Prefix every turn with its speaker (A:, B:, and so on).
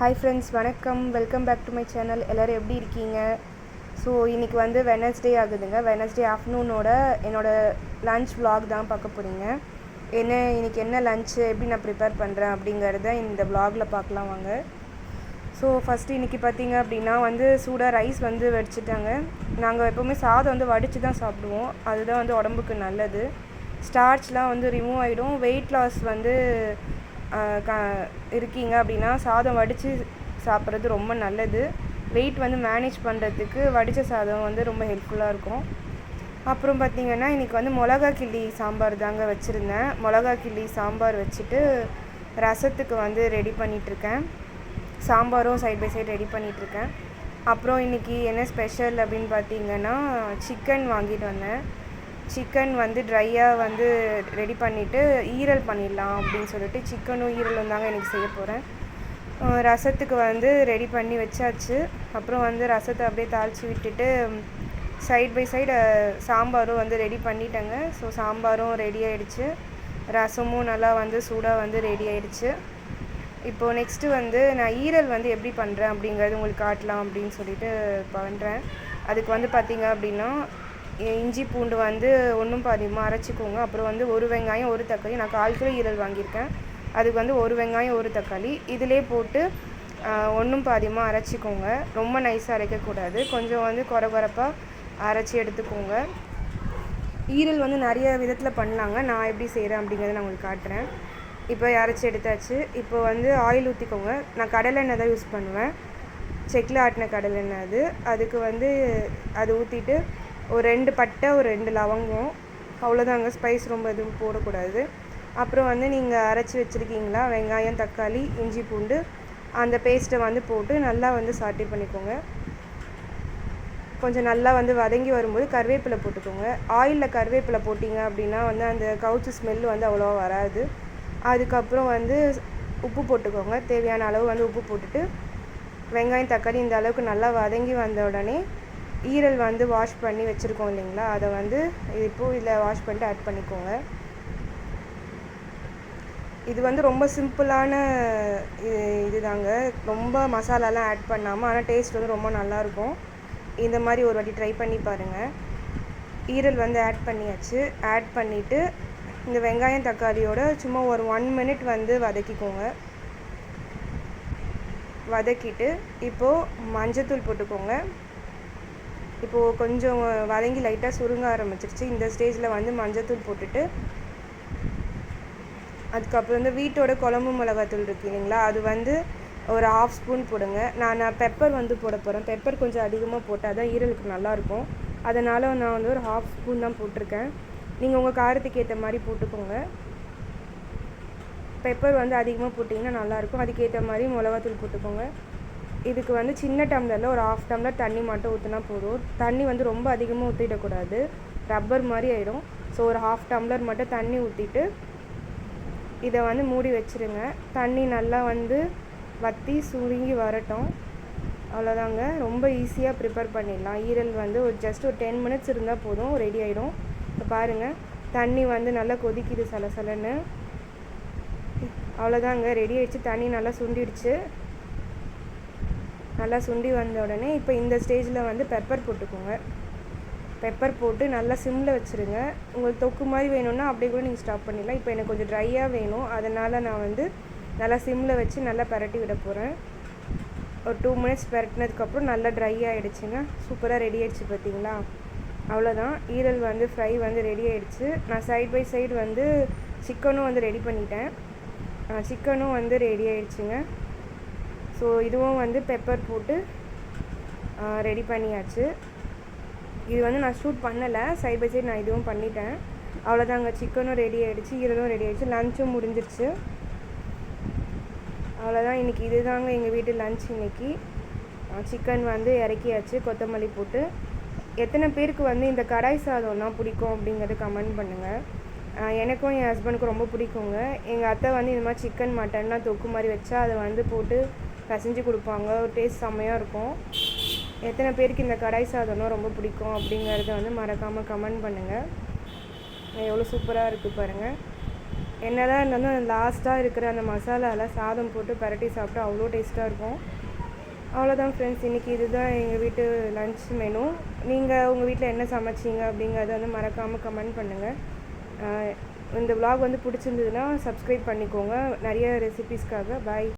A: Hi friends வணக்கம். Welcome back to my channel எல்லோரும் எப்படி இருக்கீங்க? ஸோ இன்றைக்கி வந்து வெனஸ்டே ஆகுதுங்க. வெனஸ்டே ஆஃப்டர்நூனோட என்னோடய லன்ச் vlog தான் பார்க்க போகிறீங்க என்ன இன்றைக்கி என்ன லஞ்சு எப்படி நான் ப்ரிப்பேர் பண்ணுறேன் அப்படிங்கிறத இந்த vlogல பார்க்கலாம் வாங்க. ஸோ ஃபஸ்ட்டு இன்றைக்கி பார்த்தீங்க அப்படின்னா வந்து சூடாக ரைஸ் வந்து வடிச்சிட்டாங்க. நாங்கள் எப்போவுமே சாதம் வந்து வடித்து தான் சாப்பிடுவோம். அதுதான் வந்து உடம்புக்கு நல்லது. ஸ்டார்ச்லாம் வந்து ரிமூவ் ஆகிடும் வெயிட் லாஸ் வந்து க இருக்கீங்க அப்படின்னா சாதம் வடித்து சாப்பிட்றது ரொம்ப நல்லது. வெயிட் வந்து மேனேஜ் பண்ணுறதுக்கு வடித்த சாதம் வந்து ரொம்ப ஹெல்ப்ஃபுல்லாக இருக்கும். அப்புறம் பார்த்திங்கன்னா இன்றைக்கி வந்து மிளகா கிள்ளி சாம்பார் தாங்க வச்சுருந்தேன். மிளகா கிள்ளி சாம்பார் வச்சுட்டு ரசத்துக்கு வந்து ரெடி பண்ணிகிட்ருக்கேன் சாம்பாரும் சைட் பை சைடு ரெடி பண்ணிகிட்ருக்கேன் அப்புறம் இன்றைக்கி என்ன ஸ்பெஷல் அப்படின்னு பார்த்தீங்கன்னா சிக்கன் வாங்கிட்டு வந்தேன். சிக்கன் வந்து ட்ரையாக வந்து ரெடி பண்ணிவிட்டு ஈரல் பண்ணிடலாம் அப்படின்னு சொல்லிட்டு சிக்கனும் ஈரலும் தாங்க இன்றைக்கி செய்ய போகிறேன் ரசத்துக்கு வந்து ரெடி பண்ணி வச்சாச்சு. அப்புறம் வந்து ரசத்தை அப்படியே தாளித்து விட்டுட்டு சைட் பை சைடு சாம்பாரும் வந்து ரெடி பண்ணிட்டேங்க. ஸோ சாம்பாரும் ரெடி ஆகிடுச்சு ரசமும் நல்லா வந்து சூடாக வந்து ரெடி ஆகிடுச்சு இப்போது நெக்ஸ்ட்டு வந்து நான் ஈரல் வந்து எப்படி பண்ணுறேன் அப்படிங்கிறது உங்களுக்கு காட்டலாம் அப்படின்னு சொல்லிட்டு பண்ணுறேன் அதுக்கு வந்து பார்த்திங்க அப்படின்னா இஞ்சி பூண்டு வந்து ஒன்றும் பாதியமாக அரைச்சிக்கோங்க. அப்புறம் வந்து ஒரு வெங்காயம் ஒரு தக்காளி. நான் கால் கிலோ ஈரல் வாங்கியிருக்கேன். அதுக்கு வந்து ஒரு வெங்காயம் ஒரு தக்காளி. இதிலே போட்டு ஒன்றும் பாதியமாக அரைச்சிக்கோங்க. ரொம்ப நைஸாக அரைக்கக்கூடாது. கொஞ்சம் வந்து குறை குறைப்பாக அரைச்சி எடுத்துக்கோங்க. ஈரல் வந்து நிறைய விதத்தில் பண்ணலாங்க. நான் எப்படி செய்கிறேன் அப்படிங்கிறத நான் உங்களுக்கு காட்டுறேன். இப்போ அரைச்சி எடுத்தாச்சு. இப்போ வந்து ஆயில் ஊற்றிக்கோங்க நான் கடலெண்ணெய் தான் யூஸ் பண்ணுவேன். செக்கில் ஆட்டின கடலெண்ணெய் அது. அதுக்கு வந்து அது ஊற்றிட்டு ஒரு ரெண்டு பட்டை ஒரு ரெண்டு லவங்கம். அவ்வளோதாங்க ஸ்பைஸ் ரொம்ப எதுவும் போடக்கூடாது. அப்புறம் வந்து நீங்கள் அரைச்சி வச்சுருக்கீங்களா? வெங்காயம் தக்காளி இஞ்சி பூண்டு. அந்த பேஸ்ட்டை வந்து போட்டு நல்லா வந்து சாட்டி பண்ணிக்கோங்க. கொஞ்சம் நல்லா வந்து வதங்கி வரும்போது கருவேப்பிலை போட்டுக்கோங்க. ஆயிலில் கருவேப்பிலை போட்டிங்க அப்படின்னா வந்து அந்த கவுச்சு ஸ்மெல் வந்து அவ்வளோவா வராது. அதுக்கப்புறம் வந்து உப்பு போட்டுக்கோங்க. தேவையான அளவு வந்து உப்பு போட்டுட்டு வெங்காயம் தக்காளி இந்த அளவுக்கு நல்லா வதங்கி வந்த உடனே ஈரல் வந்து வாஷ் பண்ணி வச்சுருக்கோம் இல்லைங்களா? அதை வந்து இப்போது இதில் வாஷ் பண்ணிட்டு ஆட் பண்ணிக்கோங்க. இது வந்து ரொம்ப சிம்பிளான இது இதுதாங்க. ரொம்ப மசாலாலாம் ஆட் பண்ணாமல் ஆனால் டேஸ்ட் வந்து ரொம்ப நல்லாயிருக்கும். இந்த மாதிரி ஒரு வாட்டி ட்ரை பண்ணி பாருங்கள் ஈரல் வந்து ஆட் பண்ணியாச்சு. ஆட் பண்ணிவிட்டு இந்த வெங்காயம் தக்காளியோட சும்மா ஒரு ஒன் மினிட் வந்து வதக்கிக்கோங்க. வதக்கிட்டு இப்போது மஞ்சத்தூள் போட்டுக்கோங்க. இப்போது கொஞ்சம் வதங்கி லைட்டாக சுருங்க ஆரம்பிச்சிருச்சு. இந்த ஸ்டேஜில் வந்து மஞ்சத்தூள் போட்டுட்டு அதுக்கப்புறம் வந்து வீட்டோட குழம்பு மிளகாத்தூள் இருக்கு இல்லைங்களா? அது வந்து ஒரு ஆஃப் ஸ்பூன் போடுங்க. நான் நான் பெப்பர் வந்து போட போகிறேன் பெப்பர் கொஞ்சம் அதிகமாக போட்டால் தான் ஈரலுக்கு நல்லாயிருக்கும் அதனால் நான் வந்து ஒரு ஹாஃப் ஸ்பூன் தான் போட்டிருக்கேன். நீங்கள் உங்கள் காரத்துக்கு ஏற்ற மாதிரி போட்டுக்கோங்க. பெப்பர் வந்து அதிகமாக போட்டிங்கன்னா நல்லாயிருக்கும் அதுக்கேற்ற மாதிரி மிளகாத்தூள் போட்டுக்கோங்க. இதுக்கு வந்து சின்ன டம்ளரில் ஒரு ஆஃப் டம்ளர் தண்ணி மட்டும் ஊற்றினா போதும். தண்ணி வந்து ரொம்ப அதிகமாக ஊற்றிடக்கூடாது ரப்பர் மாதிரி ஆயிடும். ஸோ ஒரு ஹாஃப் டம்ளர் மட்டும் தண்ணி ஊற்றிட்டு இதை வந்து மூடி வச்சிருங்க. தண்ணி நல்லா வந்து வற்றி சுருங்கி வரட்டும். அவ்வளோதாங்க ரொம்ப ஈஸியாக ப்ரிப்பேர் பண்ணிடலாம். ஈரல் வந்து ஒரு ஜஸ்ட் ஒரு டென் மினிட்ஸ் இருந்தால் போதும். ரெடி ஆகிடும் இப்போ பாருங்கள் தண்ணி வந்து நல்லா கொதிக்குது சலசலன்னு. அவ்வளோதாங்க ரெடி ஆயிடுச்சு. தண்ணி நல்லா சுண்டிடுச்சு. நல்லா சுண்டி வந்த உடனே இப்போ இந்த ஸ்டேஜில் வந்து பெப்பர் போட்டுக்கோங்க. பெப்பர் போட்டு நல்லா சிம்மில் வச்சுருங்க. உங்களுக்கு தொக்கு மாதிரி வேணும்னா அப்படியே கூட நீங்கள் ஸ்டாப் பண்ணிடலாம். இப்போ எனக்கு கொஞ்சம் ட்ரையாக வேணும். அதனால் நான் வந்து நல்லா சிம்மில் வச்சு நல்லா பரட்டி விட போகிறேன் ஒரு டூ மினிட்ஸ் பரட்டினதுக்கப்புறம் நல்லா ட்ரை ஆகிடுச்சுங்க சூப்பராக ரெடி ஆகிடுச்சு பார்த்தீங்களா? அவ்வளோதான் ஈரல் வந்து ஃப்ரை வந்து ரெடி ஆகிடுச்சு நான் சைட் பை சைடு வந்து சிக்கனும் வந்து ரெடி பண்ணிட்டேன். சிக்கனும் வந்து ரெடி ஆகிடுச்சுங்க ஸோ இதுவும் வந்து பெப்பர் போட்டு ரெடி பண்ணியாச்சு. இது வந்து நான் ஷூட் பண்ணலை. சைட் பை சைட் நான் இதுவும் பண்ணிட்டேன். அவ்வளோதாங்க சிக்கனும் ரெடி ஆகிடுச்சு இதுவும் ரெடி ஆகிடுச்சு லஞ்சும் முடிஞ்சிருச்சு. அவ்வளோதான் இன்றைக்கி இதுதாங்க எங்கள் வீட்டு லஞ்ச் இன்னைக்கு. சிக்கன் வந்து இறக்கியாச்சு கொத்தமல்லி போட்டு. எத்தனை பேருக்கு வந்து இந்த கடாய் சாதம்னா பிடிக்கும் அப்படிங்கிறத கமெண்ட் பண்ணுங்கள் எனக்கும் என் ஹஸ்பண்டுக்கும் ரொம்ப பிடிக்குங்க. எங்கள் அத்தை வந்து இந்த மாதிரி சிக்கன் மட்டன்லாம் தொக்கு மாதிரி வச்சா அதை வந்து போட்டு பிசைஞ்சு கொடுப்பாங்க. ஒரு டேஸ்ட் செம்மையாக இருக்கும். எத்தனை பேருக்கு இந்த கடாய் சாதம்னா ரொம்ப பிடிக்கும் அப்படிங்கிறத வந்து மறக்காமல் கமெண்ட் பண்ணுங்கள் எவ்வளோ சூப்பராக இருக்குது பாருங்கள் என்னதான் இருந்தாலும் லாஸ்ட்டாக இருக்கிற அந்த மசாலாவில் சாதம் போட்டு பரட்டி சாப்பிட்டா அவ்வளோ டேஸ்ட்டாக இருக்கும். அவ்வளோதான் ஃப்ரெண்ட்ஸ் இன்றைக்கி இதுதான் எங்கள் வீட்டு லன்ச் மெனு நீங்கள் உங்கள் வீட்டில் என்ன சமைச்சீங்க அப்படிங்கிறத வந்து மறக்காமல் கமெண்ட் பண்ணுங்கள் இந்த விலாக் வந்து பிடிச்சிருந்ததுன்னா சப்ஸ்கிரைப் பண்ணிக்கோங்க. நிறைய ரெசிபீஸ்க்காக பாய்